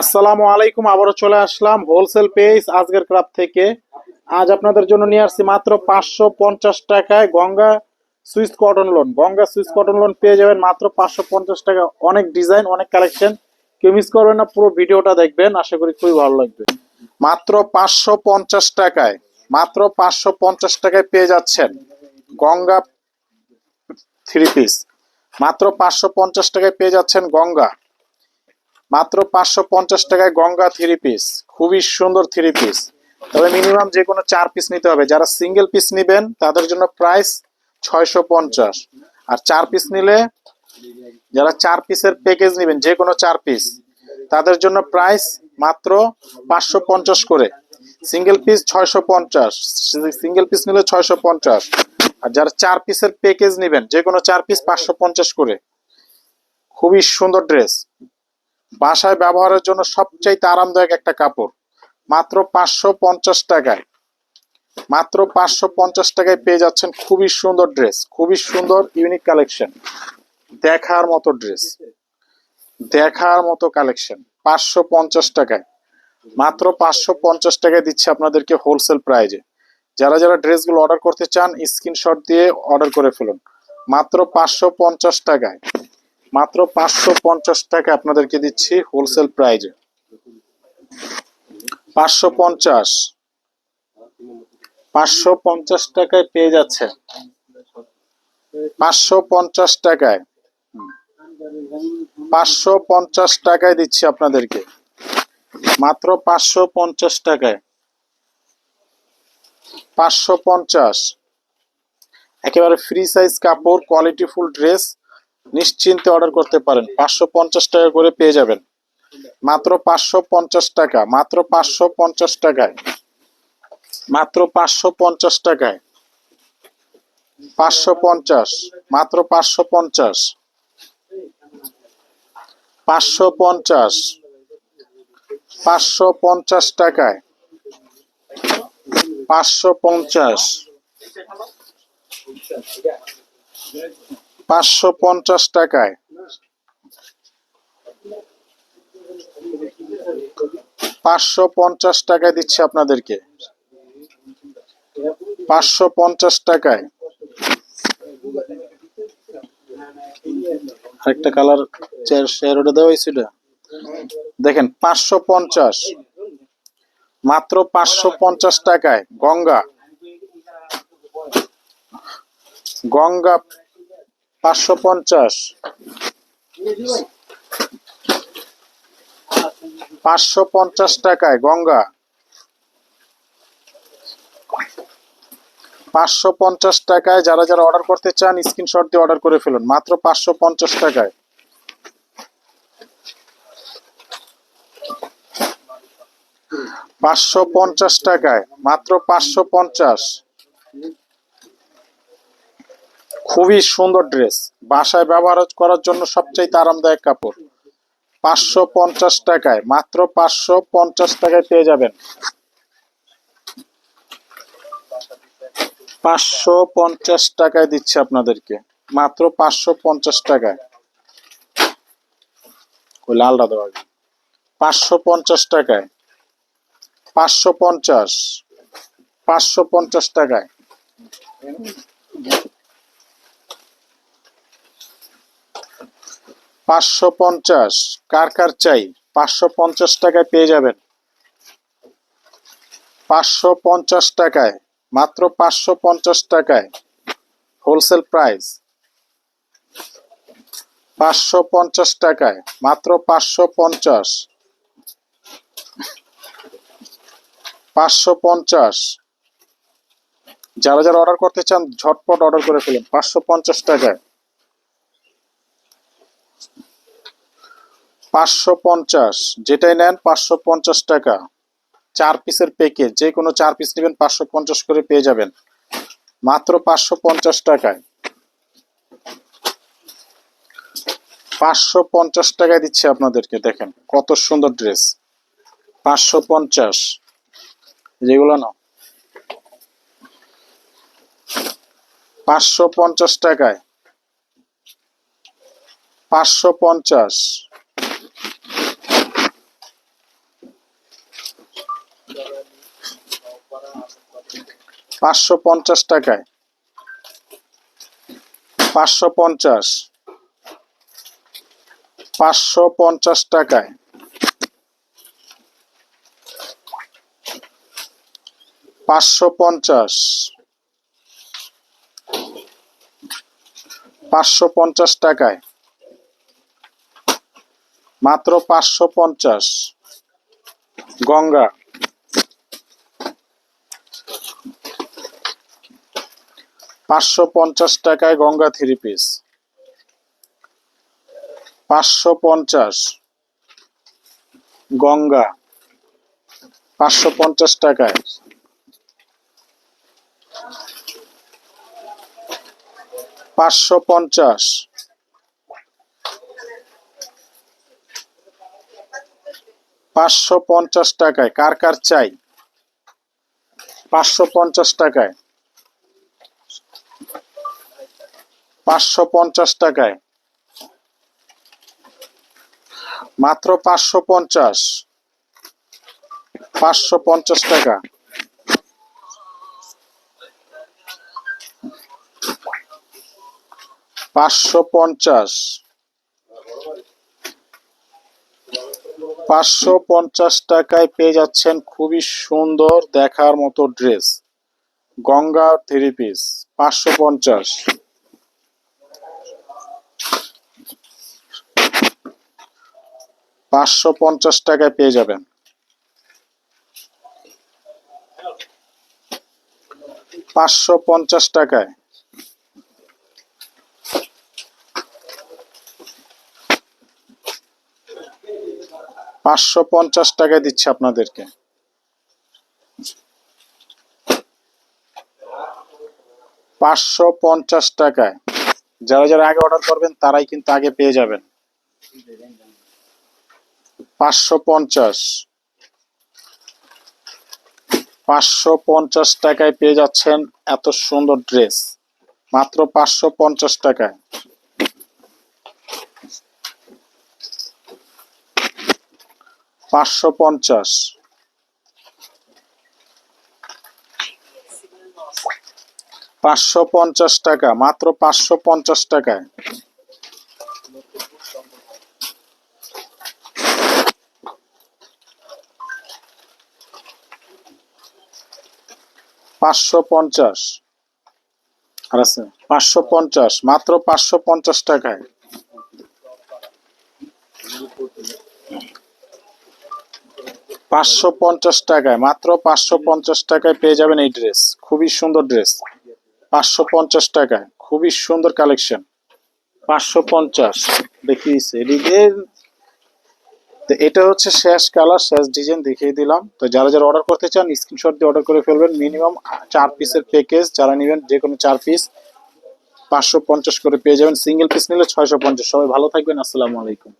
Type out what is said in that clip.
আসসালামু আলাইকুম, আবারও চলে আসলাম হোলসেল পেজ আজকের ক্লাব থেকে। আজ আপনাদের জন্য নিয়ে আসছি মাত্র পাঁচশো পঞ্চাশ টাকায় Ganga Swiss cotton lawn Ganga Swiss cotton lawn পেয়ে যাবেন মাত্র পাঁচশো পঞ্চাশ টাকা। অনেক ডিজাইন অনেক কালেকশন কেউ মিস করবেন না, পুরো ভিডিওটা দেখবেন। আশা করি খুবই ভালো লাগবে। মাত্র পাঁচশো পঞ্চাশ টাকায়, মাত্র পাঁচশো পঞ্চাশ টাকায় পেয়ে যাচ্ছেন গঙ্গা থ্রি পিস মাত্র পাঁচশো পঞ্চাশ টাকায় পেয়ে যাচ্ছেন গঙ্গা। মাত্র পাঁচশো পঞ্চাশ টাকায় গঙ্গা থ্রি পিস খুবই সুন্দর থ্রি পিস তবে মিনিমাম যে কোনো চার পিস নিতে হবে। যারা সিঙ্গেল পিস নেবেন, তাদের জন্য প্রাইস ছয়শো পঞ্চাশ। আর চার পিস নিলে, যারা চার পিসের প্যাকেজ নেবেন, যে কোনো চার পিস তাদের জন্য প্রাইস মাত্র পাঁচশো পঞ্চাশ করে। সিঙ্গেল পিস ছয়শো পঞ্চাশ। সিঙ্গেল পিস নিলে ছয়শো পঞ্চাশ। আর যারা চার পিসের প্যাকেজ নেবেন, যে কোনো চার পিস পাঁচশো পঞ্চাশ করে। খুবই সুন্দর ড্রেস বাসায় ব্যবহারের জন্য সবচাইতে আরামদায়ক একটা কাপড়। মাত্র পাঁচশো পঞ্চাশ টাকায়। মাত্র পাঁচশো পঞ্চাশ টাকায় পেয়ে যাচ্ছেন খুবই সুন্দর ড্রেস, খুবই সুন্দর ইউনিক কালেকশন দেখার মতো ড্রেস। দেখার মতো কালেকশন পাঁচশো পঞ্চাশ টাকায়। মাত্র পাঁচশো পঞ্চাশ টাকায় দিচ্ছে আপনাদেরকে হোলসেল প্রাইজে যারা যারা ড্রেসগুলো অর্ডার করতে চান স্ক্রিনশট দিয়ে অর্ডার করে ফেলুন। মাত্র পাঁচশো পঞ্চাশ টাকায়। মাত্র পাঁচশো পঞ্চাশ টাকা আপনাদেরকে দিচ্ছি হোলসেল প্রাইজে পাঁচশো পঞ্চাশ। পাঁচশো পঞ্চাশ টাকায় পেয়ে যাচ্ছে পাঁচশো পঞ্চাশ টাকায়। পাঁচশো পঞ্চাশ টাকায় দিচ্ছি আপনাদেরকে। মাত্র পাঁচশো পঞ্চাশ টাকায়। পাঁচশো পঞ্চাশ। একেবারে ফ্রি সাইজ কাপড় কোয়ালিটি ফুল ড্রেস নিশ্চিন্তে অর্ডার করতে পারেন। পাঁচশো পঞ্চাশ টাকা করে পেয়ে যাবেন। মাত্র পাঁচশো পঞ্চাশ টাকা, মাত্র পাঁচশো পঞ্চাশ টাকায়। মাত্র পাঁচশো পঞ্চাশ টাকায়। পাঁচশো পঞ্চাশ, মাত্র পাঁচশো পঞ্চাশ। পাঁচশো পঞ্চাশ পাঁচশো পঞ্চাশ টাকায়। পাঁচশো পঞ্চাশ। পাঁচশো পঞ্চাশ টাকায়। পাঁচশো পঞ্চাশ টাকায় দিচ্ছি আপনাদেরকে। পাঁচশো পঞ্চাশ টাকায়। আরেকটা কালার শেয়ার ওটা দেওয়া হয়েছিল দেখেন, পাঁচশো পঞ্চাশ। মাত্র পাঁচশো পঞ্চাশ টাকায় গঙ্গা। গঙ্গা পাঁচশো পঞ্চাশ। পাঁচশো পঞ্চাশ টাকায়, গঙ্গা। পাঁচশো পঞ্চাশ টাকায় যারা যারা অর্ডার করতে চান, স্ক্রিনশট দিয়ে অর্ডার করে ফেলুন। মাত্র পাঁচশো পঞ্চাশ টাকায়। পাঁচশো পঞ্চাশ টাকায়, মাত্র পাঁচশো পঞ্চাশ। খুবই সুন্দর ড্রেস বাসায় ব্যবহার করার জন্য সবচাইতে আরামদায়ক কাপড়। পাঁচশো পঞ্চাশ টাকায়, মাত্র পাঁচশো পঞ্চাশ টাকায় পেয়ে যাবেন। পাঁচশো পঞ্চাশ টাকায় দিচ্ছে আপনাদেরকে, মাত্র পাঁচশো পঞ্চাশ টাকায়। ওই লালটা পাঁচশো পঞ্চাশ টাকায়, পাঁচশো পঞ্চাশ পাঁচশো পঞ্চাশ টাকায়। পাঁচশো পঞ্চাশ। কার কার চাই? পাঁচশো পঞ্চাশ টাকায় পেয়ে যাবেন। পাঁচশো পঞ্চাশ টাকায়, মাত্র পাঁচশো পঞ্চাশ টাকায় হোলসেল প্রাইস পাঁচশো পঞ্চাশ টাকায়, মাত্র পাঁচশো পঞ্চাশ। পাঁচশো পঞ্চাশ। যারা যারা অর্ডার করতে চান, ঝটপট অর্ডার করে ফেলুন। পাঁচশো পঞ্চাশ টাকায়। পাঁচশো পঞ্চাশ। যেটাই নেন পাঁচশো পঞ্চাশ টাকা। চার পিসের প্যাকেজ যে কোনো চার পিস নেবেন, পাঁচশো পঞ্চাশ করে পেয়ে যাবেন। মাত্র পাঁচশো পঞ্চাশ টাকায়। পাঁচশো পঞ্চাশ টাকায় দিচ্ছে আপনাদেরকে, দেখেন কত সুন্দর ড্রেস পাঁচশো পঞ্চাশ। যেগুলো না পাঁচশো পঞ্চাশ টাকায়। পাঁচশো পঞ্চাশ। পাঁচশো পঞ্চাশ টাকায়। পাঁচশো পঞ্চাশ। পাঁচশো পঞ্চাশ টাকায়। পাঁচশো পঞ্চাশ। পাঁচশো পঞ্চাশ টাকায়। মাত্র পাঁচশো পঞ্চাশ। গঙ্গা। পাঁচশো পঞ্চাশ টাকায় গঙ্গা থ্রি পিস। পাঁচশো পঞ্চাশ গঙ্গা। পাঁচশো পঞ্চাশ টাকায়। পাঁচশো পঞ্চাশ পাঁচশো পঞ্চাশ টাকায়। কার কার চাই? পাঁচশো পঞ্চাশ টাকায়। পাঁচশো পঞ্চাশ টাকায়। মাত্র পাঁচশো পঞ্চাশ। পাঁচশো পঞ্চাশ টাকা। পাঁচশো পঞ্চাশ। পাঁচশো পঞ্চাশ টাকায় পেয়ে যাচ্ছেন খুবই সুন্দর দেখার মতো ড্রেস। Ganga three piece. পাঁচশো পঞ্চাশ। পাঁচশো পঞ্চাশ টাকায় পেয়ে যাবেন। পাঁচশো পঞ্চাশ টাকায়। পাঁচশো পঞ্চাশ টাকায় দিচ্ছে আপনাদেরকে। পাঁচশো পঞ্চাশ টাকায়। যারা যারা আগে অর্ডার করবেন, তারাই কিন্তু আগে পেয়ে যাবেন। পাঁচশো পঞ্চাশ। পাঁচশো পঞ্চাশ টাকায় পেয়ে যাচ্ছেন এত সুন্দর ড্রেস। মাত্র পাঁচশো পঞ্চাশ টাকায়। পাঁচশো পঞ্চাশ। পাঁচশো পঞ্চাশ টাকা, মাত্র পাঁচশো পঞ্চাশ টাকায়। পাঁচশো পঞ্চাশ। আর আছে পাঁচশো পঞ্চাশ, মাত্র পাঁচশো পঞ্চাশ টাকায়। পাঁচশো পঞ্চাশ টাকায়, মাত্র পাঁচশো পঞ্চাশ টাকায় পেয়ে যাবেন এই ড্রেস। খুবই সুন্দর ড্রেস। পাঁচশো পঞ্চাশ টাকায়, খুবই সুন্দর কালেকশন। পাঁচশো পঞ্চাশ। দেখিস এদিকে তো এটা হচ্ছে শেষ কালার, শেষ ডিজাইন দেখিয়ে দিলাম। তো যারা যারা অর্ডার করতে চান স্ক্রিনশট দিয়ে অর্ডার করে ফেলবেন। মিনিমাম চার পিসের প্যাকেজ যারা নেবেন, যে কোনো চার পিস পাঁচশো পঞ্চাশ করে পেয়ে যাবেন। সিঙ্গেল পিস নিলে ছয়শো পঞ্চাশ। সবাই ভালো থাকবেন। আসসালামু আলাইকুম।